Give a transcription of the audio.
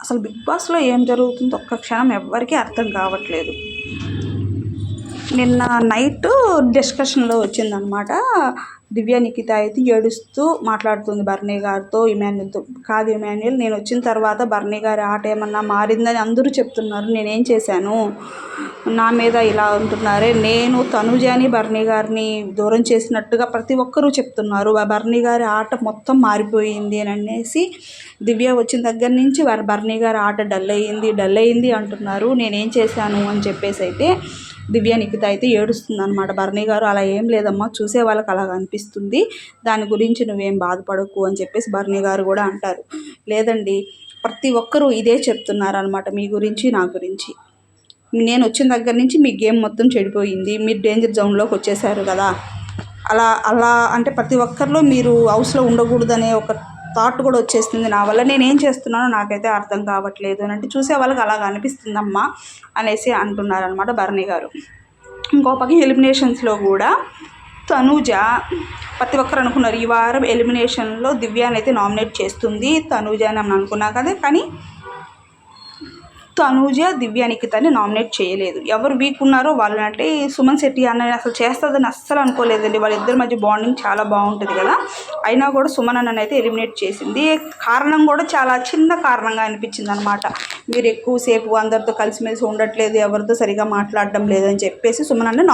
అసలు బిగ్ బాస్లో ఏం జరుగుతుందో ఒక్క క్షణం ఎవ్వరికీ అర్థం కావట్లేదు. నిన్న నైట్ డిస్కషన్లో వచ్చిందనమాట దివ్య నిఖిత అయితే ఏడుస్తూ మాట్లాడుతుంది బర్నీ గారితో ఇమాన్యుల్తో కాదు ఇమాన్యుల్ నేను వచ్చిన తర్వాత బర్నీ గారి ఆట ఏమన్నా మారిందని అందరూ చెప్తున్నారు. నేనేం చేశాను? నా మీద ఇలా ఉంటున్నారే. నేను తనుజాని బర్నీ గారిని దూరం చేసినట్టుగా ప్రతి ఒక్కరూ చెప్తున్నారు. బర్ణి బర్నీ గారి ఆట మొత్తం మారిపోయింది అని అనేసి దివ్య వచ్చిన దగ్గర నుంచి వారి బర్నీ గారి ఆట డల్ అయ్యింది డల్ అయ్యింది అంటున్నారు. నేనేం చేశాను అని చెప్పేసి అయితే దివ్య నిఖిత అయితే ఏడుస్తుంది అనమాట భరణి గారు అలా ఏం లేదమ్మా చూసే వాళ్ళకి అలా అనిపిస్తుంది. దాని గురించి నువ్వేం బాధపడకు అని చెప్పేసి భరణి గారు కూడా అంటారు. లేదండి ప్రతి ఒక్కరూ ఇదే చెప్తున్నారు అనమాట మీ గురించి నా గురించి. నేను వచ్చిన దగ్గర నుంచి మీ గేమ్ మొత్తం చెడిపోయింది. మీరు డేంజర్ జోన్లోకి వచ్చేసారు కదా. అలా అలా అంటే ప్రతి ఒక్కరిలో మీరు హౌస్లో ఉండకూడదనే ఒక థాట్ కూడా వచ్చేస్తుంది నా వల్ల. నేను ఏం చేస్తున్నానో నాకైతే అర్థం కావట్లేదు అని అంటే చూసే వాళ్ళకి అలాగ అనిపిస్తుందమ్మా అనేసి అంటున్నారనమాట భరణి గారు. ఇంకో పక్క ఎలిమినేషన్స్లో కూడా తనూజ ప్రతి ఒక్కరు అనుకున్నారు ఈ వారం ఎలిమినేషన్లో దివ్యాని అయితే నామినేట్ చేస్తుంది. తనూజ అని అనుకున్నా కదా కానీ తనూజ దివ్యానికి నిఖితని నామినేట్ చేయలేదు. ఎవరు వీక్ ఉన్నారో వాళ్ళని అంటే సుమన్ శెట్టి అన్న అసలు చేస్తుందని అస్సలు అనుకోలేదండి. వాళ్ళిద్దరి మధ్య బాండింగ్ చాలా బాగుంటుంది కదా. అయినా కూడా సుమన్ అన్నని అయితే ఎలిమినేట్ చేసింది. కారణం కూడా చాలా చిన్న కారణంగా అనిపించింది అనమాట మీరు ఎక్కువసేపు అందరితో కలిసిమెలిసి ఉండట్లేదు ఎవరితో సరిగా మాట్లాడడం లేదని చెప్పేసి సుమన్ అన్న